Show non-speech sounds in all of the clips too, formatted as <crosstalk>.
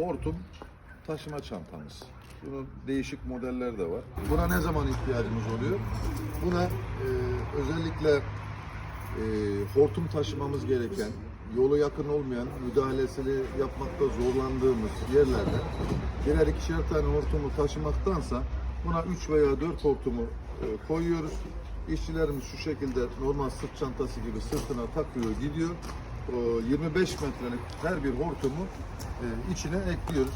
hortum taşıma çantamız. Bunun değişik modeller de var. Buna ne zaman ihtiyacımız oluyor? Buna e, özellikle e, hortum taşımamız gereken, yolu yakın olmayan, müdahalesini yapmakta zorlandığımız yerlerde birer ikişer tane hortumu taşımaktansa buna 3 veya 4 hortumu e, koyuyoruz. İşçilerimiz şu şekilde normal sırt çantası gibi sırtına takıyor gidiyor. O 25 metrelik her bir hortumu e, içine ekliyoruz.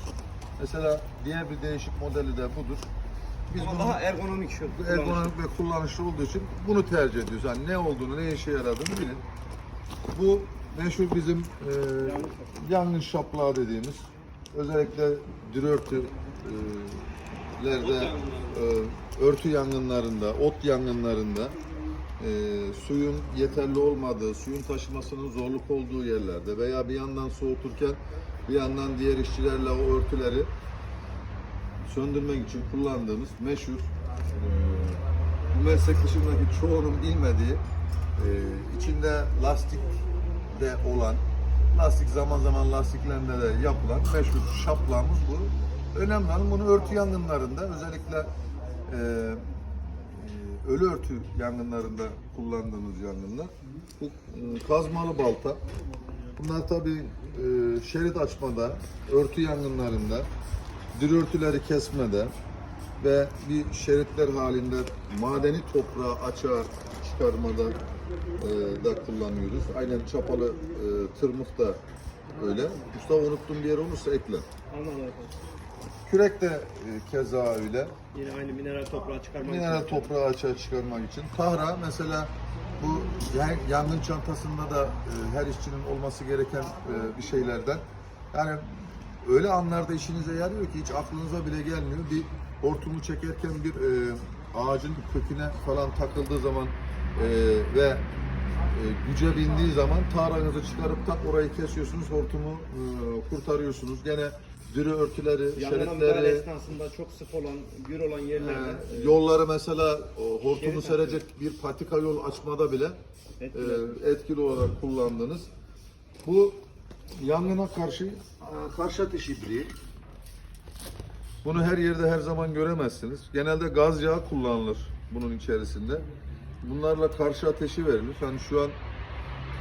Mesela diğer bir değişik modeli de budur. Biz Ama bunu daha ergonomik şu. ergonomik ve kullanışlı olduğu için bunu tercih ediyoruz. Yani ne olduğunu, ne işe yaradığını bilin. Bu meşhur bizim e, yangın şaplağı dediğimiz özellikle dürörtülerde e, örtü yangınlarında, ot yangınlarında e, suyun yeterli olmadığı, suyun taşımasının zorluk olduğu yerlerde veya bir yandan soğuturken bir yandan diğer işçilerle o örtüleri söndürmek için kullandığımız meşhur e, bu meslek dışındaki çoğunun bilmediği e, içinde lastik de olan lastik zaman zaman lastiklerinde de yapılan meşhur şaplağımız bu. Önemli olan bunu örtü yangınlarında özellikle e, e, ölü örtü yangınlarında kullandığımız yangınlar. Bu e, kazmalı balta. Bunlar tabi şerit açmada, örtü yangınlarında, diri örtüleri kesmede ve bir şeritler halinde madeni toprağı açığa çıkarmada e, da kullanıyoruz. Aynen çapalı tırmık da öyle. Mustafa unuttuğum bir yer olursa ekle. Anladım. Kürek de e, keza öyle. Yine aynı mineral toprağı çıkarmak Mineral için. toprağı açığa çıkarmak için. Tahra mesela bu yan- yangın çantasında da e, her işçinin olması gereken e, bir şeylerden. Yani öyle anlarda işinize yarıyor ki hiç aklınıza bile gelmiyor. Bir hortumu çekerken bir e, ağacın köküne falan takıldığı zaman e, ve e, güce bindiği zaman tahranızı çıkarıp tak orayı kesiyorsunuz, hortumu e, kurtarıyorsunuz. Gene dürü örtüleri, Yangına müdahale şeritleri, esnasında çok sık olan, gür olan yerlerde e, yolları mesela o, hortumu Şerit serecek bir patika yol açmada bile Etkili. e, etkili olarak kullandınız. Bu yangına karşı e, karşı ateş ibriği. Bunu her yerde her zaman göremezsiniz. Genelde gaz yağı kullanılır bunun içerisinde. Bunlarla karşı ateşi verilir. Hani şu an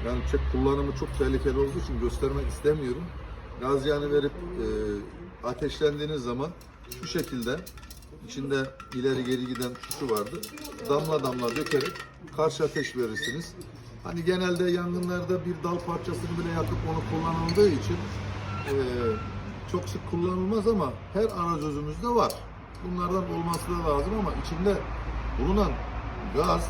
yani çok kullanımı çok tehlikeli olduğu için göstermek istemiyorum. Gaz yağını verip e, ateşlendiğiniz zaman şu şekilde içinde ileri geri giden tuşu vardı. Damla damla dökerek karşı ateş verirsiniz. Hani genelde yangınlarda bir dal parçasını bile yakıp onu kullanıldığı için e, çok sık kullanılmaz ama her arazözümüzde var. Bunlardan olması da lazım ama içinde bulunan gaz,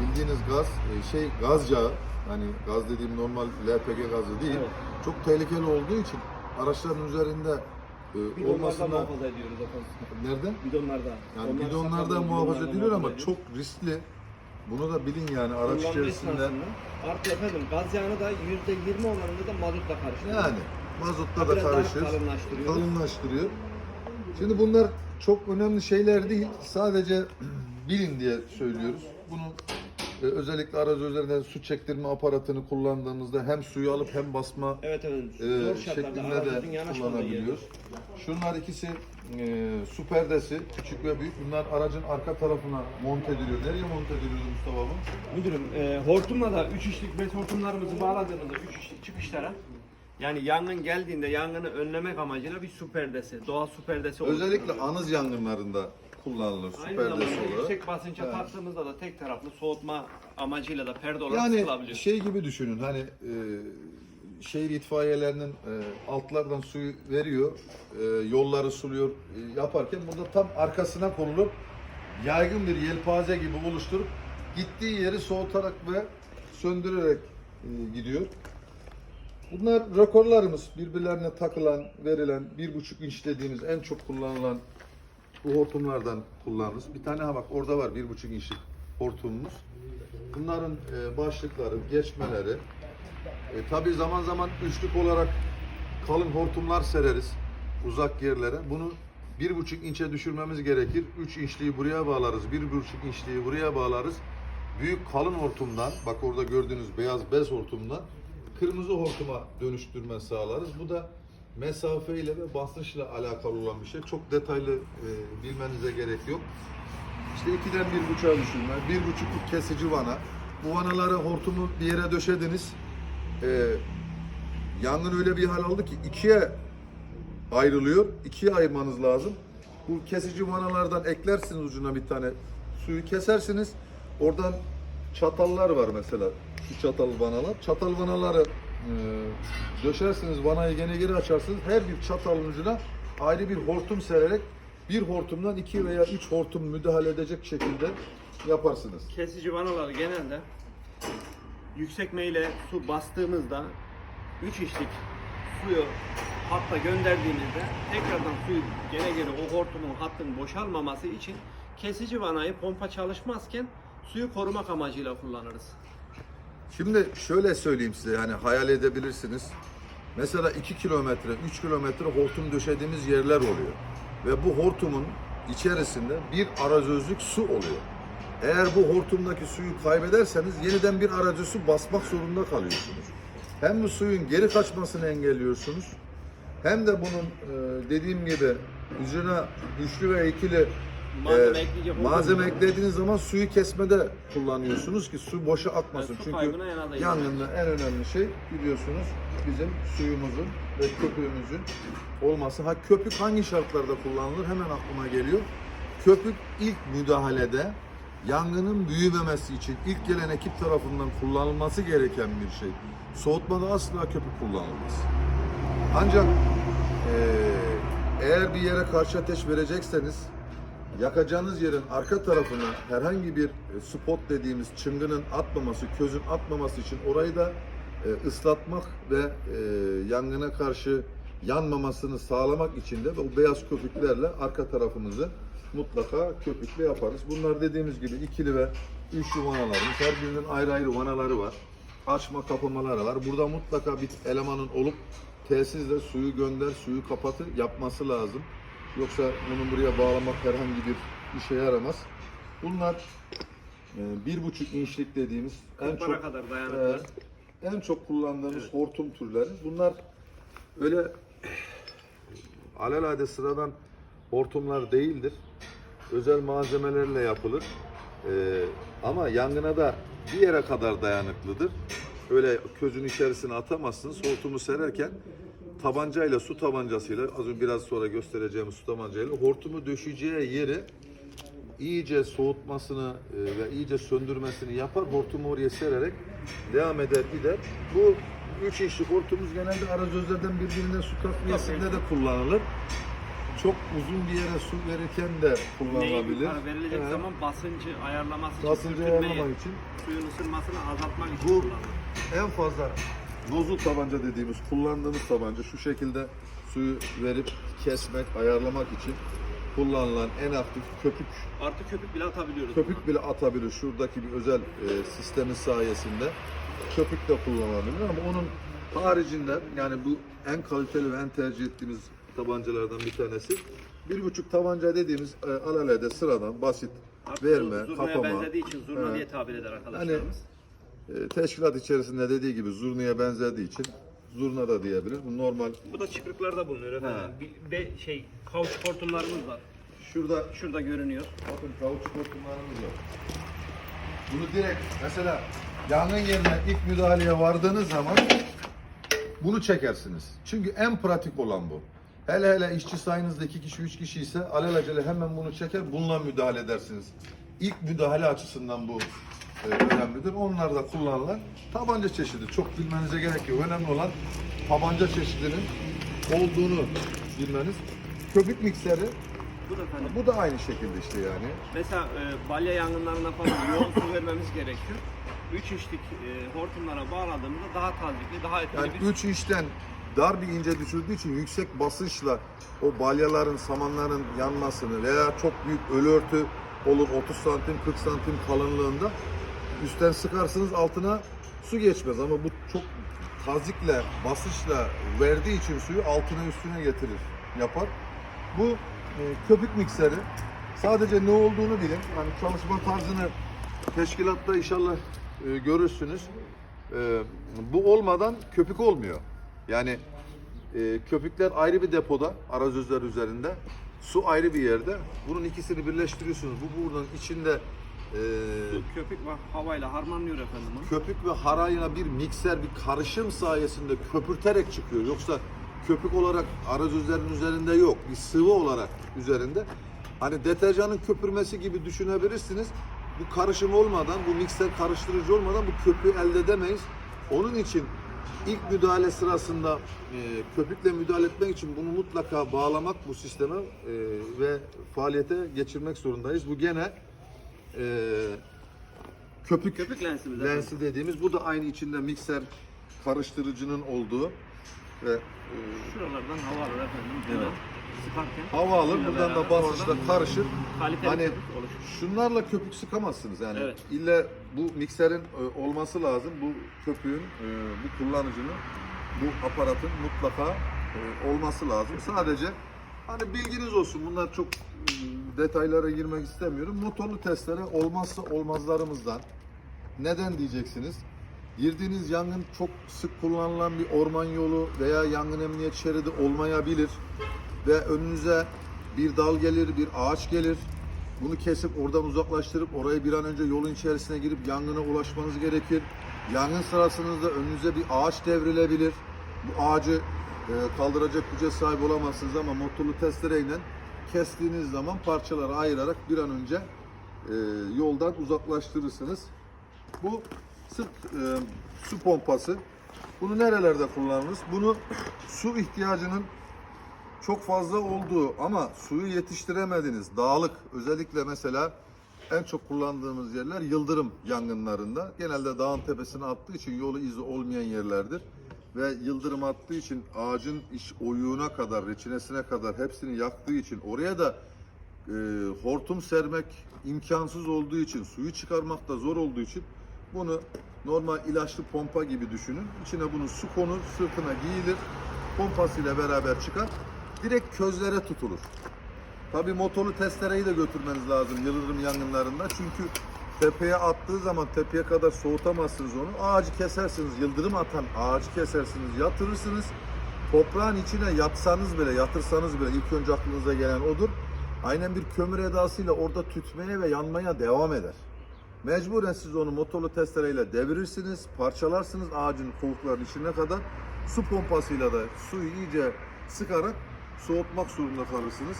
bildiğiniz gaz, e, şey gaz yağı, hani gaz dediğim normal LPG gazı değil, Evet. Çok tehlikeli olduğu için araçların üzerinde e, bidonlarda olmasına muhafaza ediyoruz efendim. nereden? Bidonlarda. Yani Onlar bidonlarda saklanıyor, muhafaza bidonlarda ediliyor ama çok riskli. Bunu da bilin yani araç Kullanma içerisinde. esnasında Artı efendim gaz yağını da %20 oranında da mazotla karıştırıyoruz. Yani mazotla da Biraz daha karışır. kalınlaştırıyor. Kalınlaştırıyor. Şimdi bunlar çok önemli şeyler değil. Sadece <clears throat> bilin diye söylüyoruz. Bunu e, özellikle arazözlerden su çektirme aparatını kullandığımızda hem suyu alıp hem basma Evet evet. e, şartlarda şeklinde aracın de yanaşmadığı yer. kullanabiliyoruz. Şunlar ikisi e, su perdesi, küçük ve büyük. Bunlar aracın arka tarafına monte ediliyor. Nereye monte ediliyor Mustafa bu? Müdürüm, e, hortumla da 3 işlik bet hortumlarımızı bağladığımızda 3 işlik çıkışlara yani yangın geldiğinde yangını önlemek amacıyla bir su perdesi, doğal su perdesi olur. Özellikle anız yangınlarında kullanılır Aynı perdesi zamanda olarak. yüksek basınça Evet. taktığımızda da tek taraflı soğutma amacıyla da perde olarak Yani sıkılabiliyor. şey gibi düşünün hani e, şehir itfaiyelerinin e, altlardan suyu veriyor, e, yolları suluyor e, yaparken burada tam arkasına konulup yaygın bir yelpaze gibi oluşturup gittiği yeri soğutarak ve söndürerek e, gidiyor. Bunlar rekorlarımız birbirlerine takılan, verilen bir buçuk inç dediğimiz en çok kullanılan bu hortumlardan kullanırız. Bir tane ha bak orada var bir buçuk inçlik hortumumuz. Bunların e, başlıkları, geçmeleri. E, tabii zaman zaman üçlük olarak kalın hortumlar sereriz uzak yerlere. Bunu bir buçuk inçe düşürmemiz gerekir. Üç inçliği buraya bağlarız, bir buçuk inçliği buraya bağlarız. Büyük kalın hortumdan, bak orada gördüğünüz beyaz bez hortumdan kırmızı hortuma dönüştürme sağlarız. Bu da mesafeyle ve basınçla alakalı olan bir şey. Çok detaylı e, bilmenize gerek yok. İşte ikiden bir buçuğa düşürme, bir buçukluk kesici vana. Bu vanaları hortumu bir yere döşediniz. E, yangın öyle bir hal aldı ki ikiye ayrılıyor. İkiye ayırmanız lazım. Bu kesici vanalardan eklersiniz ucuna bir tane suyu kesersiniz. Oradan çatallar var mesela. Şu çatal vanalar. Çatal vanaları e, döşersiniz. Vanayı gene geri açarsınız. Her bir çatalın ucuna ayrı bir hortum sererek bir hortumdan iki veya üç hortum müdahale edecek şekilde yaparsınız. Kesici vanaları genelde yüksek meyle su bastığımızda 3 işlik suyu hatta gönderdiğimizde tekrardan suyu gene geri o hortumun hattın boşalmaması için kesici vanayı pompa çalışmazken suyu korumak amacıyla kullanırız. Şimdi şöyle söyleyeyim size yani hayal edebilirsiniz. Mesela 2 kilometre, 3 kilometre hortum döşediğimiz yerler oluyor. Ve bu hortumun içerisinde bir arazözlük su oluyor. Eğer bu hortumdaki suyu kaybederseniz yeniden bir aracı su basmak zorunda kalıyorsunuz. Hem bu suyun geri kaçmasını engelliyorsunuz hem de bunun e, dediğim gibi üzerine üçlü ve ikili Malzeme e, ekleyecek malzeme eklediğiniz zaman suyu kesmede kullanıyorsunuz ki su boşa akmasın. Evet, su Çünkü kaybına en yangında en önemli şey biliyorsunuz bizim suyumuzun ve köpüğümüzün olması. Ha köpük hangi şartlarda kullanılır hemen aklıma geliyor. Köpük ilk müdahalede yangının büyümemesi için ilk gelen ekip tarafından kullanılması gereken bir şey. Soğutmada asla köpük kullanılmaz. Ancak eee, eğer bir yere karşı ateş verecekseniz yakacağınız yerin arka tarafına herhangi bir e, spot dediğimiz çıngının atmaması, közün atmaması için orayı da e, ıslatmak ve e, yangına karşı yanmamasını sağlamak için de o beyaz köpüklerle arka tarafımızı mutlaka köpükle yaparız. Bunlar dediğimiz gibi ikili ve üçlü vanalarımız. Her birinin ayrı ayrı vanaları var. Açma kapamaları var. Burada mutlaka bir elemanın olup tesisle suyu gönder, suyu kapatır yapması lazım. Yoksa bunu buraya bağlamak herhangi bir işe yaramaz. Bunlar e, bir buçuk inçlik dediğimiz en çok kadar dayanıklı. e, en çok kullandığımız hortum türleri. Bunlar öyle alelade sıradan hortumlar değildir. Özel malzemelerle yapılır. E, ama yangına da bir yere kadar dayanıklıdır. Öyle közün içerisine atamazsınız. Hortumu sererken tabancayla, su tabancasıyla, az önce biraz sonra göstereceğimiz su tabancayla hortumu döşeceği yeri iyice soğutmasını e, ve iyice söndürmesini yapar. Hortumu oraya sererek devam eder gider. Bu üç inçlik hortumumuz genelde arazözlerden birbirine su takviyesinde de kullanılır. Çok uzun bir yere su verirken de kullanılabilir. yukarı verilecek Evet. zaman basıncı ayarlaması için, Basıncı sürtünmeyi, ayarlamak için suyun ısınmasını azaltmak için Bu- en fazla nozul tabanca dediğimiz kullandığımız tabanca şu şekilde suyu verip kesmek, ayarlamak için kullanılan en aktif köpük Artı köpük bile atabiliyoruz. köpük bile atabilir. Şuradaki bir özel e, sistemin sayesinde köpük de kullanılabilir ama onun haricinde yani bu en kaliteli ve en tercih ettiğimiz tabancalardan bir tanesi. Bir buçuk tabanca dediğimiz e, alelade sıradan basit Artık verme, zurnaya kapama. benzediği için zurna Evet. diye tabir eder arkadaşlarımız. E, teşkilat içerisinde dediği gibi zurnaya benzediği için zurna da diyebilir. Bu normal. Bu da çıkrıklarda bulunuyor efendim. Bir, şey kauçuk hortumlarımız var. Şurada Şurada görünüyor. bakın kauçuk hortumlarımız var. Bunu direkt mesela yangın yerine ilk müdahaleye vardığınız zaman bunu çekersiniz. Çünkü en pratik olan bu. Hele hele işçi sayınızda iki kişi, üç kişi ise alelacele hemen bunu çeker, bununla müdahale edersiniz. İlk müdahale açısından bu e, önemlidir. Onlar da kullanılan tabanca çeşidi. Çok bilmenize gerek yok. Önemli olan tabanca çeşidinin olduğunu bilmeniz. Köpük mikseri, Bu da efendim. bu da aynı şekilde işte yani. Mesela e, balya yangınlarına falan yoğun su vermemiz gerekiyor. 3 inçlik e, hortumlara bağladığımızda daha tazikli, daha etkili Yani bir 3 inçten dar bir ince düşürdüğü için yüksek basınçla o balyaların, samanların yanmasını veya çok büyük ölü örtü olur 30 santim 40 santim kalınlığında üstten sıkarsınız altına su geçmez ama bu çok tazikle, basınçla verdiği için suyu altına üstüne getirir, yapar. Bu e, köpük mikseri sadece ne olduğunu bilin. Hani çalışma tarzını teşkilatta inşallah e, görürsünüz. E, bu olmadan köpük olmuyor. Yani E, köpükler ayrı bir depoda, arazözler üzerinde. Su ayrı bir yerde. Bunun ikisini birleştiriyorsunuz. Bu buradan içinde e, Su, köpük ve havayla harmanlıyor efendim. bunu. köpük ve harayla bir mikser, bir karışım sayesinde köpürterek çıkıyor. Yoksa köpük olarak arazözlerin üzerinde yok. Bir sıvı olarak üzerinde. Hani deterjanın köpürmesi gibi düşünebilirsiniz. Bu karışım olmadan, bu mikser karıştırıcı olmadan bu köpüğü elde edemeyiz. Onun için ilk müdahale sırasında e, köpükle müdahale etmek için bunu mutlaka bağlamak bu sisteme e, ve faaliyete geçirmek zorundayız. Bu gene e, köpük, Köpük lensimiz efendim. lensi dediğimiz bu da aynı içinde mikser karıştırıcının olduğu ve e, Şuralardan hava alır efendim. Evet. Sıkarken. hava alır buradan da beraber basınçla oradan karışır. Kaliteli Hani köpük oluşur. şunlarla köpük sıkamazsınız yani. Evet. İlle bu mikserin e, olması lazım. Bu köpüğün, e, bu kullanıcının, bu aparatın mutlaka e, olması lazım. Sadece hani bilginiz olsun. Bunlar çok e, detaylara girmek istemiyorum. Motorlu testere olmazsa olmazlarımızdan. Neden diyeceksiniz? Girdiğiniz yangın çok sık kullanılan bir orman yolu veya yangın emniyet şeridi olmayabilir ve önünüze bir dal gelir, bir ağaç gelir. Bunu kesip oradan uzaklaştırıp oraya bir an önce yolun içerisine girip yangına ulaşmanız gerekir. Yangın sırasında önünüze bir ağaç devrilebilir. Bu ağacı e, kaldıracak güce sahip olamazsınız ama motorlu testereyle kestiğiniz zaman parçalara ayırarak bir an önce e, yoldan uzaklaştırırsınız. Bu sırt e, su pompası. Bunu nerelerde kullanırız? Bunu su ihtiyacının çok fazla olduğu ama suyu yetiştiremediniz. Dağlık özellikle mesela en çok kullandığımız yerler yıldırım yangınlarında. Genelde dağın tepesine attığı için yolu izi olmayan yerlerdir. Ve yıldırım attığı için ağacın iş oyuğuna kadar, reçinesine kadar hepsini yaktığı için oraya da e, hortum sermek imkansız olduğu için, suyu çıkarmak da zor olduğu için bunu normal ilaçlı pompa gibi düşünün. İçine bunu su konur, sırtına giyilir, pompasıyla beraber çıkar. Direkt közlere tutulur. Tabii motorlu testereyi de götürmeniz lazım yıldırım yangınlarında. Çünkü tepeye attığı zaman tepeye kadar soğutamazsınız onu. Ağacı kesersiniz, yıldırım atan ağacı kesersiniz, yatırırsınız. Toprağın içine yatsanız bile, yatırsanız bile ilk önce aklınıza gelen odur. Aynen bir kömür edasıyla orada tütmeye ve yanmaya devam eder. Mecburen siz onu motorlu testereyle devirirsiniz, parçalarsınız ağacın kovuklarının içine kadar. Su pompasıyla da suyu iyice sıkarak soğutmak zorunda kalırsınız.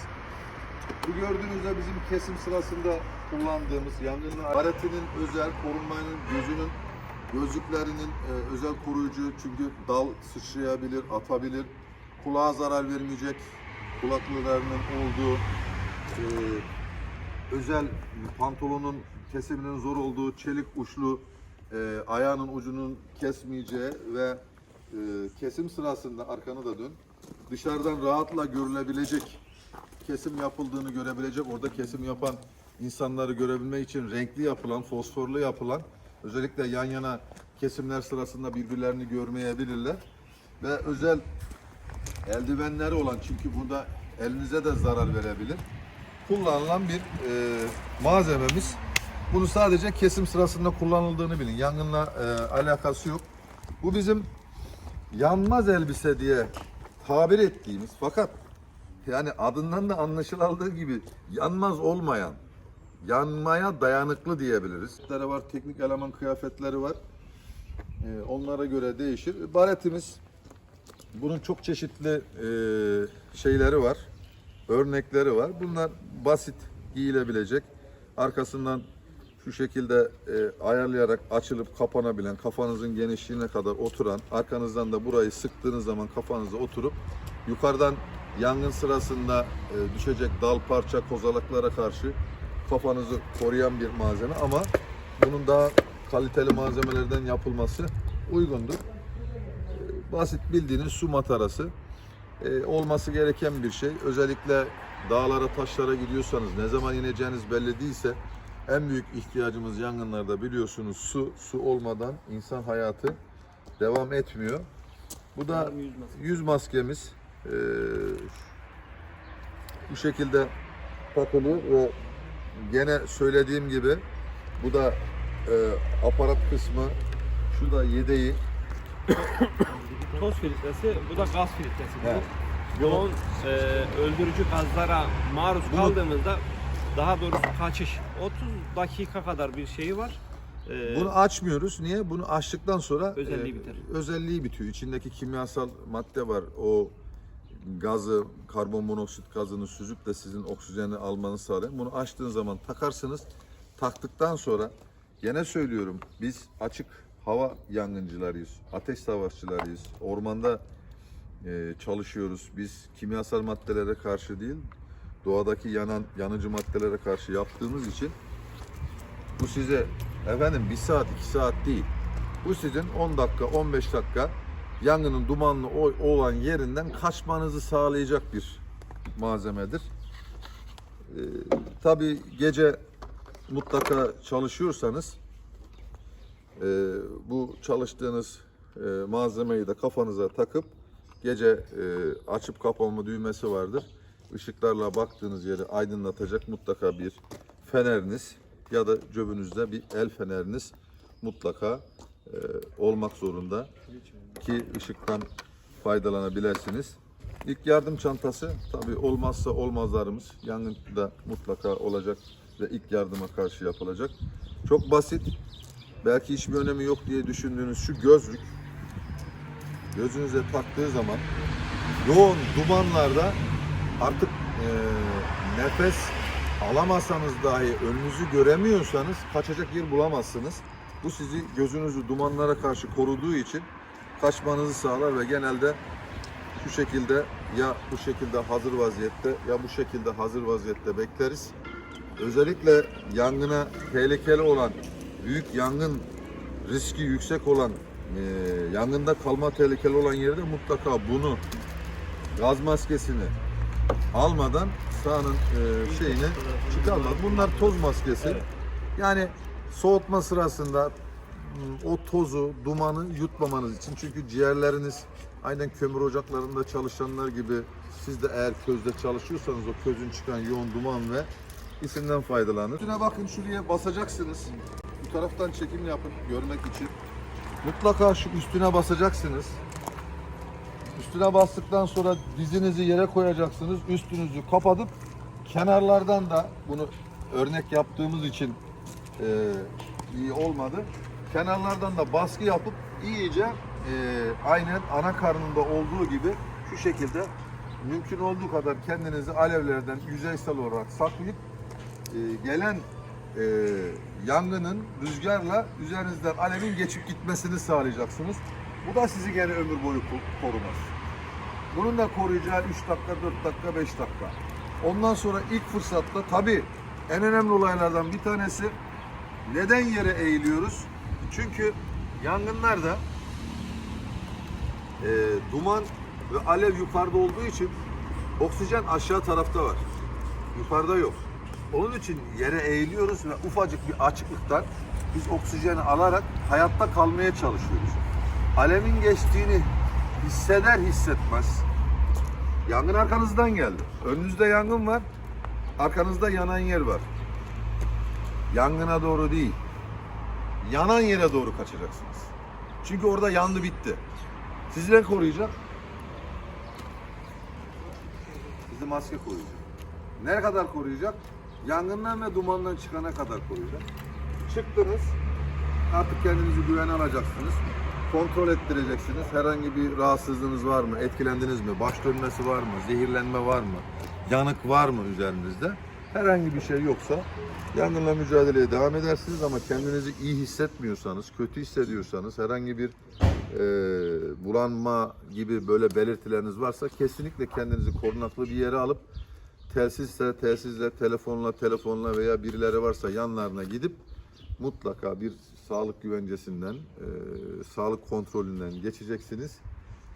Bu gördüğünüzde bizim kesim sırasında kullandığımız yangının aletinin özel korunmanın gözünün gözlüklerinin e, özel koruyucu çünkü dal sıçrayabilir, atabilir. Kulağa zarar vermeyecek kulaklılarının olduğu e, özel pantolonun kesiminin zor olduğu çelik uçlu e, ayağının ucunun kesmeyeceği ve e, kesim sırasında arkanı da dön dışarıdan rahatla görülebilecek kesim yapıldığını görebilecek orada kesim yapan insanları görebilmek için renkli yapılan fosforlu yapılan özellikle yan yana kesimler sırasında birbirlerini görmeyebilirler ve özel eldivenleri olan çünkü burada elinize de zarar verebilir kullanılan bir e, malzememiz. Bunu sadece kesim sırasında kullanıldığını bilin. Yangınla e, alakası yok. Bu bizim yanmaz elbise diye tabir ettiğimiz fakat yani adından da anlaşılaldığı gibi yanmaz olmayan, yanmaya dayanıklı diyebiliriz. var, teknik eleman kıyafetleri var. E, onlara göre değişir. Baretimiz bunun çok çeşitli e, şeyleri var. Örnekleri var. Bunlar basit giyilebilecek. Arkasından şu şekilde e, ayarlayarak açılıp kapanabilen, kafanızın genişliğine kadar oturan, arkanızdan da burayı sıktığınız zaman kafanıza oturup yukarıdan yangın sırasında e, düşecek dal parça kozalaklara karşı kafanızı koruyan bir malzeme ama bunun daha kaliteli malzemelerden yapılması uygundur. E, basit bildiğiniz su matarası e, olması gereken bir şey. Özellikle dağlara, taşlara gidiyorsanız ne zaman ineceğiniz belli değilse en büyük ihtiyacımız yangınlarda biliyorsunuz su. Su olmadan insan hayatı devam etmiyor. Bu da yüz maskemiz. E, bu şekilde takılı ve gene söylediğim gibi bu da e, aparat kısmı şu da yedeği <coughs> toz filtresi, bu da gaz filtresi. Evet. Bu yoğun e, öldürücü gazlara maruz Bunu- kaldığımızda daha doğrusu kaçış 30 dakika kadar bir şeyi var. E, Bunu açmıyoruz. Niye? Bunu açtıktan sonra Özelliği biter. Özelliği bitiyor. İçindeki kimyasal madde var. O gazı, karbon monoksit gazını süzüp de sizin oksijeni almanızı sağlayan. Bunu açtığın zaman takarsınız. Taktıktan sonra gene söylüyorum biz açık hava yangıncılarıyız. Ateş savaşçılarıyız. Ormanda e, çalışıyoruz. Biz kimyasal maddelere karşı değil, doğadaki yanan yanıcı maddelere karşı yaptığımız için bu size efendim bir saat iki saat değil. Bu sizin 10 dakika 15 dakika yangının dumanlı olan yerinden kaçmanızı sağlayacak bir malzemedir. Ee, Tabi gece mutlaka çalışıyorsanız e, bu çalıştığınız e, malzemeyi de kafanıza takıp gece e, açıp kapama düğmesi vardır. Işıklarla baktığınız yeri aydınlatacak mutlaka bir feneriniz ya da cebinizde bir el feneriniz mutlaka e, olmak zorunda ki ışıktan faydalanabilirsiniz. İlk yardım çantası tabi olmazsa olmazlarımız yangında mutlaka olacak ve ilk yardıma karşı yapılacak. Çok basit, belki hiçbir önemi yok diye düşündüğünüz şu gözlük gözünüze taktığı zaman yoğun dumanlarda artık eee, nefes alamasanız dahi önünüzü göremiyorsanız kaçacak yer bulamazsınız. Bu sizi gözünüzü dumanlara karşı koruduğu için kaçmanızı sağlar ve genelde şu şekilde ya bu şekilde hazır vaziyette ya bu şekilde hazır vaziyette bekleriz. Özellikle yangına tehlikeli olan, büyük yangın riski yüksek olan, e, yangında kalma tehlikeli olan yerde mutlaka bunu gaz maskesini almadan sahanın e, şeyini çıkarmaz. Bunlar toz maskesi. Yani soğutma sırasında o tozu, dumanı yutmamanız için. Çünkü ciğerleriniz aynen kömür ocaklarında çalışanlar gibi siz de eğer közde çalışıyorsanız o közün çıkan yoğun duman ve isinden faydalanır. Üstüne bakın şuraya basacaksınız. Bu taraftan çekim yapın görmek için. Mutlaka şu üstüne basacaksınız. Üstüne bastıktan sonra dizinizi yere koyacaksınız. Üstünüzü kapatıp kenarlardan da bunu örnek yaptığımız için e, iyi olmadı. Kenarlardan da baskı yapıp iyice e, aynen ana karnında olduğu gibi şu şekilde mümkün olduğu kadar kendinizi alevlerden yüzeysel olarak saklayıp e, gelen e, yangının rüzgarla üzerinizden alevin geçip gitmesini sağlayacaksınız. Bu da sizi gene ömür boyu ko- korumaz. Bunun da koruyacağı 3 dakika, 4 dakika, 5 dakika. Ondan sonra ilk fırsatta tabii en önemli olaylardan bir tanesi neden yere eğiliyoruz? Çünkü yangınlarda e, duman ve alev yukarıda olduğu için oksijen aşağı tarafta var. Yukarıda yok. Onun için yere eğiliyoruz ve ufacık bir açıklıktan biz oksijeni alarak hayatta kalmaya çalışıyoruz. Alevin geçtiğini hisseder hissetmez. Yangın arkanızdan geldi. Önünüzde yangın var. Arkanızda yanan yer var. Yangına doğru değil. Yanan yere doğru kaçacaksınız. Çünkü orada yandı bitti. Sizi ne koruyacak? Sizi maske koruyacak. Ne kadar koruyacak? Yangından ve dumandan çıkana kadar koruyacak. Çıktınız. Artık kendinizi güvene alacaksınız. Kontrol ettireceksiniz. Herhangi bir rahatsızlığınız var mı? Etkilendiniz mi? Baş dönmesi var mı? Zehirlenme var mı? Yanık var mı üzerinizde? Herhangi bir şey yoksa yangınla mücadeleye devam edersiniz ama kendinizi iyi hissetmiyorsanız, kötü hissediyorsanız, herhangi bir e, bulanma gibi böyle belirtileriniz varsa kesinlikle kendinizi korunaklı bir yere alıp telsizle, telsizle, telefonla, telefonla veya birileri varsa yanlarına gidip mutlaka bir sağlık güvencesinden, e, sağlık kontrolünden geçeceksiniz.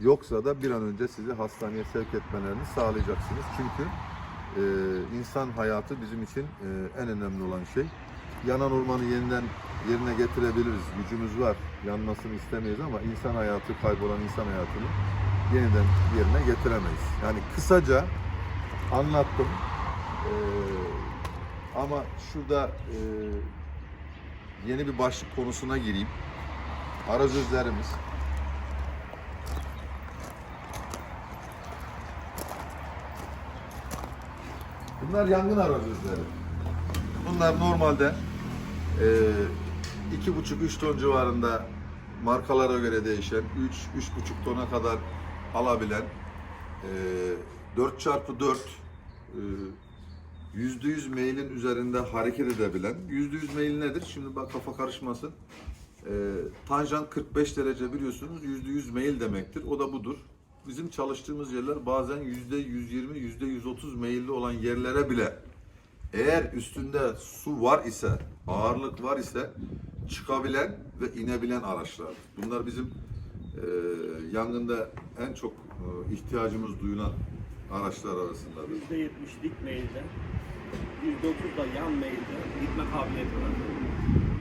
Yoksa da bir an önce sizi hastaneye sevk etmelerini sağlayacaksınız. Çünkü e, insan hayatı bizim için e, en önemli olan şey. Yanan ormanı yeniden yerine getirebiliriz. Gücümüz var. Yanmasını istemeyiz ama insan hayatı, kaybolan insan hayatını yeniden yerine getiremeyiz. Yani kısaca anlattım. E, ama şurada e, yeni bir başlık konusuna gireyim. Arazözlerimiz Bunlar yangın arazözleri. Bunlar normalde e, iki buçuk üç ton civarında markalara göre değişen 3 üç buçuk tona kadar alabilen e, 4 çarpı 4 yüzde yüz mailin üzerinde hareket edebilen yüzde yüz mail nedir? Şimdi bak kafa karışmasın. E, tanjant 45 derece biliyorsunuz yüzde yüz mail demektir. O da budur. Bizim çalıştığımız yerler bazen yüzde 120, yüzde 130 mailli olan yerlere bile eğer üstünde su var ise, ağırlık var ise çıkabilen ve inebilen araçlar. Bunlar bizim e, yangında en çok e, ihtiyacımız duyulan araçlar arasındadır. %70 dik mailde, %30 da yan mailde gitme kabiliyeti var.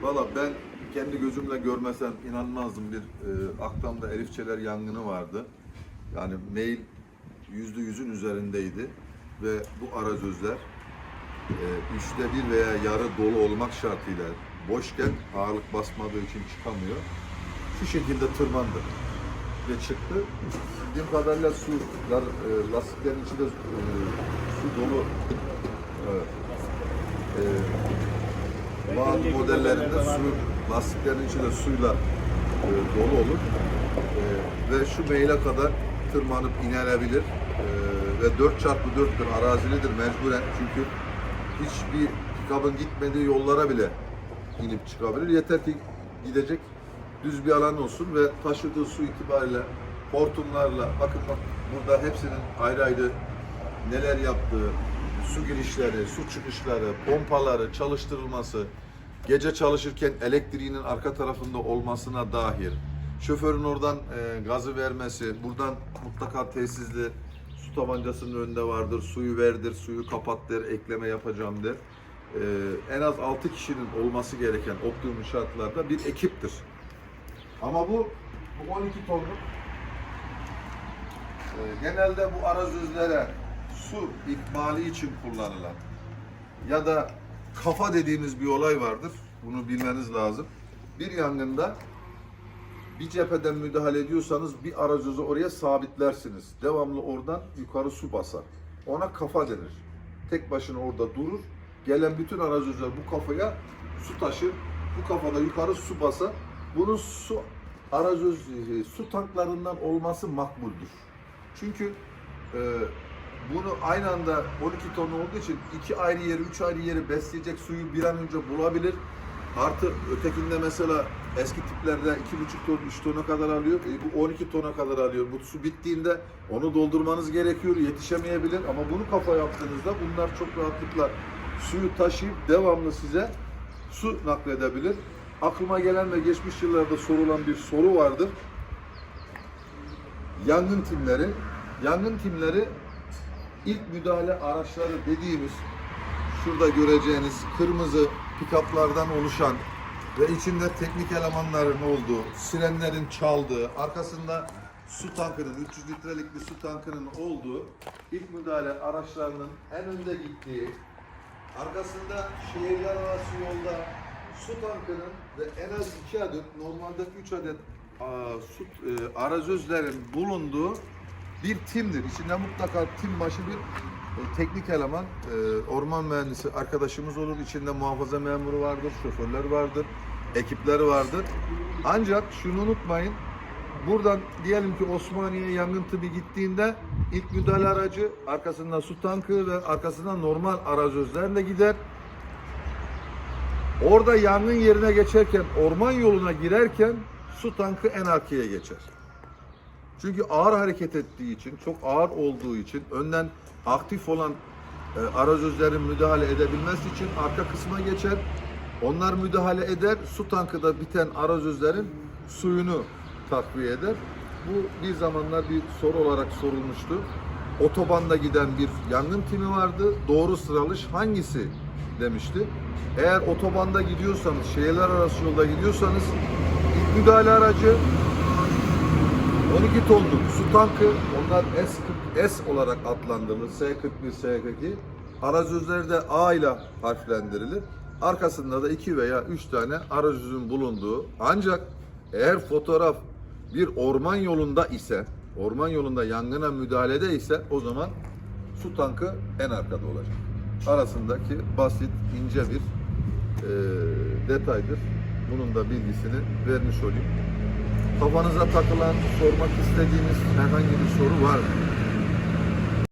Valla ben kendi gözümle görmesem inanmazdım. Bir e, Akdam'da Elifçeler yangını vardı. Yani mail yüzde yüzün üzerindeydi ve bu arazözler e, üçte bir veya yarı dolu olmak şartıyla boşken ağırlık basmadığı için çıkamıyor. Şu şekilde tırmandı ve çıktı. Bildiğim kadarıyla su, e, lastiklerin içinde e, su dolu. Evet. E, bazı modellerinde su, lastiklerin içinde suyla e, dolu olur. E, ve şu meyle kadar tırmanıp inebilir. E, ve 4 çarpı 4'tür arazilidir mecburen çünkü hiçbir pikabın gitmediği yollara bile inip çıkabilir. Yeter ki gidecek düz bir alan olsun ve taşıdığı su itibariyle hortumlarla bakın bak burada hepsinin ayrı ayrı neler yaptığı, su girişleri, su çıkışları, pompaları, çalıştırılması, gece çalışırken elektriğinin arka tarafında olmasına dahil, şoförün oradan e, gazı vermesi, buradan mutlaka tesisli su tabancasının önünde vardır, suyu verdir, suyu kapat der, ekleme yapacağım der. E, en az 6 kişinin olması gereken optimum şartlarda bir ekiptir. Ama bu, bu 12 tonluk e, genelde bu arazözlere su ikmali için kullanılan ya da kafa dediğimiz bir olay vardır. Bunu bilmeniz lazım. Bir yangında bir cepheden müdahale ediyorsanız bir arazözü oraya sabitlersiniz. Devamlı oradan yukarı su basar. Ona kafa denir. Tek başına orada durur. Gelen bütün arazözler bu kafaya su taşır. Bu kafada yukarı su basar. Bunun su arazöz e, su tanklarından olması makbuldür. Çünkü e, bunu aynı anda 12 ton olduğu için iki ayrı yeri, üç ayrı yeri besleyecek suyu bir an önce bulabilir. Artı ötekinde mesela eski tiplerde 2,5 ton, 3 tona kadar alıyor. E, bu 12 tona kadar alıyor. Bu su bittiğinde onu doldurmanız gerekiyor. Yetişemeyebilir ama bunu kafa yaptığınızda bunlar çok rahatlıkla suyu taşıyıp devamlı size su nakledebilir. Aklıma gelen ve geçmiş yıllarda sorulan bir soru vardır. Yangın timleri. Yangın timleri ilk müdahale araçları dediğimiz şurada göreceğiniz kırmızı pikaplardan oluşan ve içinde teknik elemanların olduğu, sirenlerin çaldığı, arkasında su tankının, 300 litrelik bir su tankının olduğu ilk müdahale araçlarının en önde gittiği, arkasında şehirler arası yolda su tankının ve en az 2 adet, normalde 3 adet aa, su, e, arazözlerin bulunduğu bir timdir. İçinde mutlaka tim başı bir e, teknik eleman, e, orman mühendisi arkadaşımız olur. İçinde muhafaza memuru vardır, şoförler vardır, ekipler vardır. Ancak şunu unutmayın, buradan diyelim ki Osmaniye yangın tıbbi gittiğinde ilk müdahale aracı arkasında su tankı ve arkasından normal arazözlerle gider. Orada yangın yerine geçerken, orman yoluna girerken su tankı en arkaya geçer. Çünkü ağır hareket ettiği için, çok ağır olduğu için önden aktif olan e, arazözlerin müdahale edebilmesi için arka kısma geçer. Onlar müdahale eder. Su tankıda biten arazözlerin suyunu takviye eder. Bu bir zamanlar bir soru olarak sorulmuştu. Otobanda giden bir yangın timi vardı. Doğru sıralış hangisi demişti. Eğer otobanda gidiyorsanız, şehirler arası yolda gidiyorsanız ilk müdahale aracı 12 tonluk su tankı, onlar S40, S olarak adlandırılır. S41, S42. Arazözleri de A ile harflendirilir. Arkasında da 2 veya 3 tane arazözün bulunduğu ancak eğer fotoğraf bir orman yolunda ise, orman yolunda yangına müdahalede ise o zaman su tankı en arkada olacak. arasındaki basit, ince bir e, detaydır. Bunun da bilgisini vermiş olayım. Kafanıza takılan, sormak istediğiniz herhangi bir soru var mı?